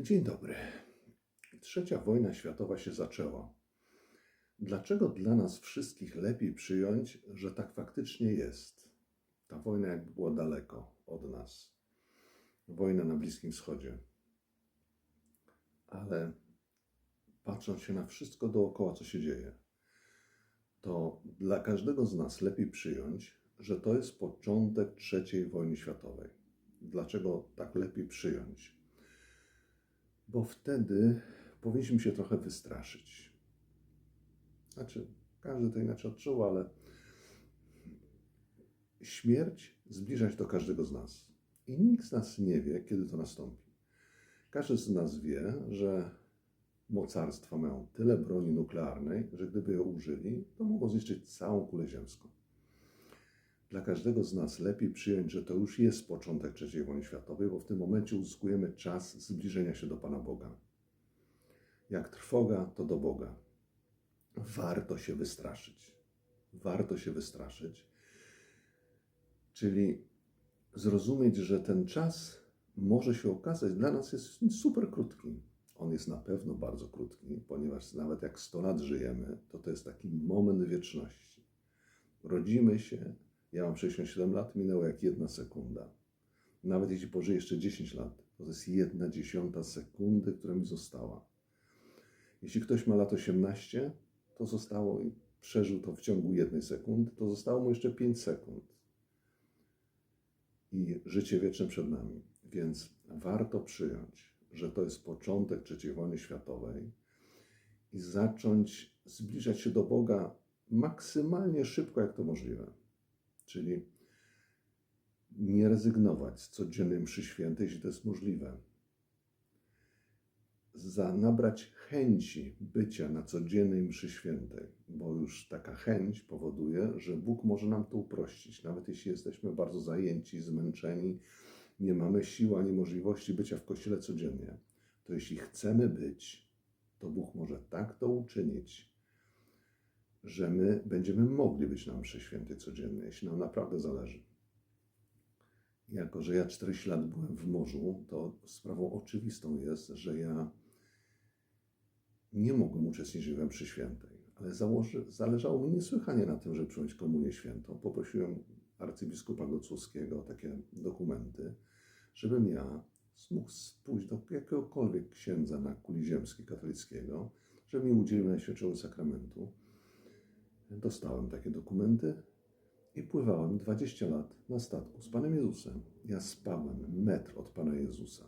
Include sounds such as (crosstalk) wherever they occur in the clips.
Dzień dobry. Trzecia wojna światowa się zaczęła. Dlaczego dla nas wszystkich lepiej przyjąć, że tak faktycznie jest? Ta wojna jakby była daleko od nas. Wojna na Bliskim Wschodzie. Ale patrząc się na wszystko dookoła, co się dzieje, to dla każdego z nas lepiej przyjąć, że to jest początek trzeciej wojny światowej. Dlaczego tak lepiej przyjąć? Bo wtedy powinniśmy się trochę wystraszyć. Znaczy, każdy to inaczej odczuł, ale śmierć zbliża się do każdego z nas. I nikt z nas nie wie, kiedy to nastąpi. Każdy z nas wie, że mocarstwa mają tyle broni nuklearnej, że gdyby ją użyli, to mogą zniszczyć całą kulę ziemską. Dla każdego z nas lepiej przyjąć, że to już jest początek III wojny światowej, bo w tym momencie uzyskujemy czas zbliżenia się do Pana Boga. Jak trwoga, to do Boga. Warto się wystraszyć. Warto się wystraszyć. Czyli zrozumieć, że ten czas może się okazać dla nas jest super krótki. On jest na pewno bardzo krótki, ponieważ nawet jak 100 lat żyjemy, to to jest taki moment wieczności. Rodzimy się, ja mam 67 lat, minęło jak jedna sekunda. Nawet jeśli pożyję jeszcze 10 lat, to jest jedna dziesiąta sekundy, która mi została. Jeśli ktoś ma lat 18, to zostało i przeżył to w ciągu jednej sekundy, to zostało mu jeszcze 5 sekund. I życie wieczne przed nami. Więc warto przyjąć, że to jest początek III wojny światowej i zacząć zbliżać się do Boga maksymalnie szybko, jak to możliwe. Czyli nie rezygnować z codziennej mszy świętej, jeśli to jest możliwe. Za nabrać chęci bycia na codziennej mszy świętej, bo już taka chęć powoduje, że Bóg może nam to uprościć. Nawet jeśli jesteśmy bardzo zajęci, zmęczeni, nie mamy siły ani możliwości bycia w kościele codziennie, to jeśli chcemy być, to Bóg może tak to uczynić, że my będziemy mogli być na mszy świętej codziennie, jeśli nam naprawdę zależy. Jako, że ja 40 lat byłem w morzu, to sprawą oczywistą jest, że ja nie mogłem uczestniczyć we mszy świętej, ale założy, zależało mi niesłychanie na tym, żeby przyjąć komunię świętą. Poprosiłem arcybiskupa Gocłowskiego o takie dokumenty, żebym ja mógł pójść do jakiegokolwiek księdza na kuli ziemskiej katolickiego, żeby mi udzielił Najświętszego Sakramentu. Dostałem takie dokumenty i pływałem 20 lat na statku z Panem Jezusem. Ja spałem metr od Pana Jezusa.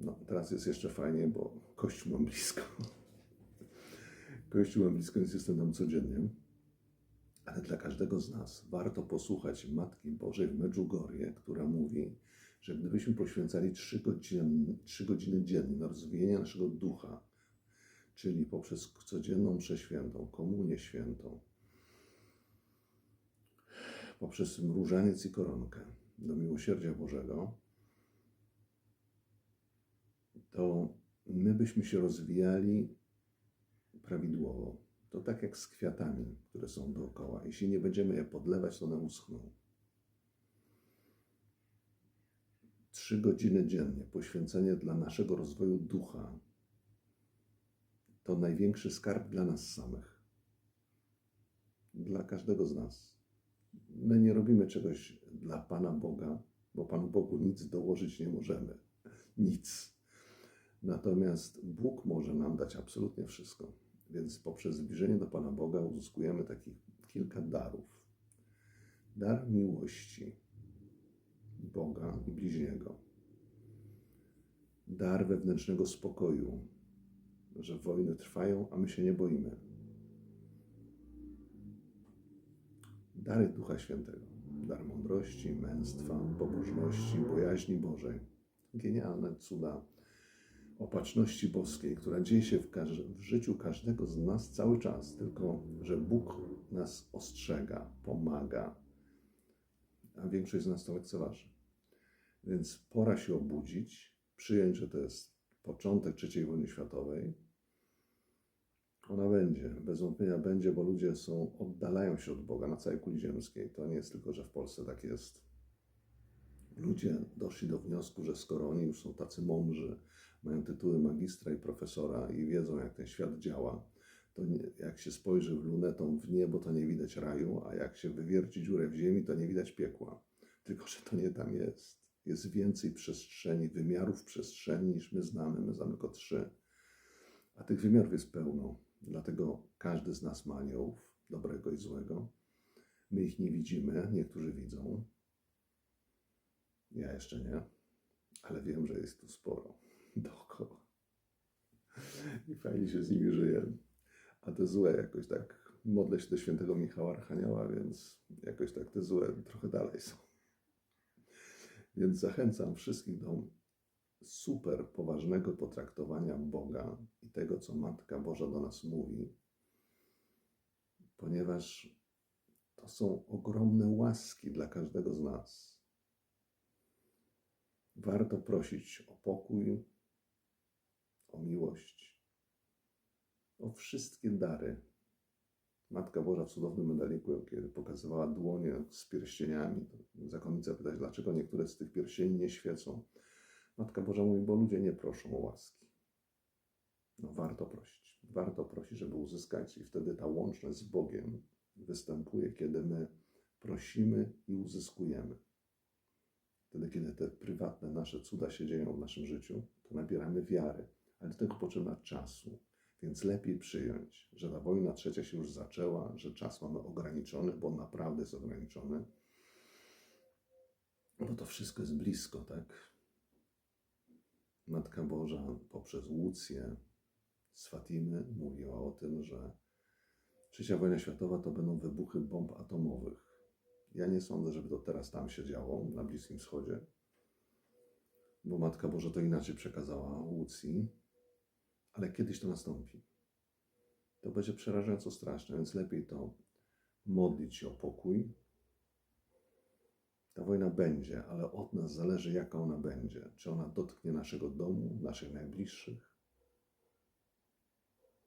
No, teraz jest jeszcze fajnie, bo kościół mam blisko. (laughs) Kościół mam blisko, więc jestem tam codziennie. Ale dla każdego z nas warto posłuchać Matki Bożej w Medjugorje, która mówi, że gdybyśmy poświęcali 3 godziny, 3 godziny dziennie na rozwijanie naszego ducha, czyli poprzez codzienną mszę świętą, komunię świętą, poprzez mrużaniec i koronkę do miłosierdzia Bożego, to my byśmy się rozwijali prawidłowo. To tak jak z kwiatami, które są dookoła. Jeśli nie będziemy je podlewać, to one uschną. Trzy godziny dziennie poświęcenie dla naszego rozwoju ducha to największy skarb dla nas samych. Dla każdego z nas. My nie robimy czegoś dla Pana Boga, bo Panu Bogu nic dołożyć nie możemy. (laughs) Nic. Natomiast Bóg może nam dać absolutnie wszystko. Więc poprzez zbliżenie do Pana Boga uzyskujemy takich kilka darów. Dar miłości Boga i bliźniego. Dar wewnętrznego spokoju, że wojny trwają, a my się nie boimy. Dary Ducha Świętego. Dar mądrości, męstwa, pobożności, bojaźni Bożej. Genialne cuda opatrzności boskiej, która dzieje się w, w, życiu każdego z nas cały czas, tylko że Bóg nas ostrzega, pomaga, a większość z nas to lekceważy. Więc pora się obudzić, przyjąć, że to jest początek III wojny światowej. Ona będzie, bez wątpienia będzie, bo ludzie są, oddalają się od Boga na całej kuli ziemskiej. To nie jest tylko, że w Polsce tak jest. ludzie doszli do wniosku, że skoro oni już są tacy mądrzy, mają tytuły magistra i profesora i wiedzą, jak ten świat działa, to nie, jak się spojrzy w lunetą w niebo, to nie widać raju, a jak się wywierci dziurę w ziemi, to nie widać piekła. Tylko, że to nie tam jest. Jest więcej przestrzeni, wymiarów przestrzeni niż my znamy. My znamy tylko trzy. A tych wymiarów jest pełno. Dlatego każdy z nas ma aniołów, dobrego i złego. My ich nie widzimy, niektórzy widzą. Ja jeszcze nie, ale wiem, że jest tu sporo (laughs) dookoła. I fajnie się z nimi żyje. A te złe jakoś tak, modlę się do świętego Michała Archanioła, więc jakoś tak te złe trochę dalej są. Więc zachęcam wszystkich do super poważnego potraktowania Boga i tego, co Matka Boża do nas mówi, ponieważ to są ogromne łaski dla każdego z nas. Warto prosić o pokój, o miłość, o wszystkie dary. Matka Boża w cudownym medaliku, kiedy pokazywała dłonie z pierścieniami, zakonnica pytać, dlaczego niektóre z tych pierścieni nie świecą. Matka Boża mówi, bo ludzie nie proszą o łaski. No warto prosić. Warto prosić, żeby uzyskać i wtedy ta łączność z Bogiem występuje, kiedy my prosimy i uzyskujemy. Wtedy, kiedy te prywatne nasze cuda się dzieją w naszym życiu, to nabieramy wiary, ale do tego potrzeba czasu. Więc lepiej przyjąć, że ta wojna trzecia się już zaczęła, że czas mamy ograniczony, bo naprawdę jest ograniczony. Bo to wszystko jest blisko, tak? Matka Boża poprzez Łucję z Fatimy mówiła o tym, że trzecia wojna światowa to będą wybuchy bomb atomowych. Ja nie sądzę, żeby to teraz tam się działo, na Bliskim Wschodzie, bo Matka Boża to inaczej przekazała Łucji, ale kiedyś to nastąpi. To będzie przerażająco straszne, więc lepiej to modlić się o pokój. Ta wojna będzie, ale od nas zależy, jaka ona będzie. Czy ona dotknie naszego domu, naszych najbliższych?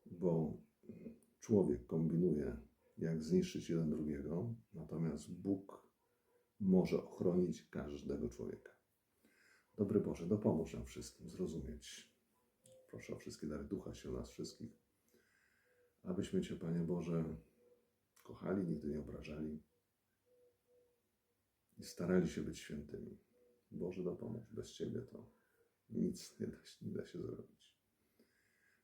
Bo człowiek kombinuje, jak zniszczyć jeden drugiego, natomiast Bóg może ochronić każdego człowieka. Dobry Boże, dopomóż nam wszystkim zrozumieć. Proszę o wszystkie dary ducha się nas wszystkich, abyśmy Cię, Panie Boże, kochali, nigdy nie obrażali starali się być świętymi. Boże, dopomóż. Bez Ciebie to nic nie da, nie da się zrobić.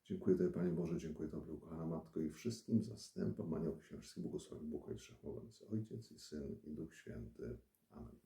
Dziękuję Tobie, Panie Boże, dziękuję Tobie, ukochana Matko i wszystkim zastępom, aniołom, wszystkim błogosławię Bóg, Ojcze Wszechmogący, Ojciec i Syn i Duch Święty. Amen.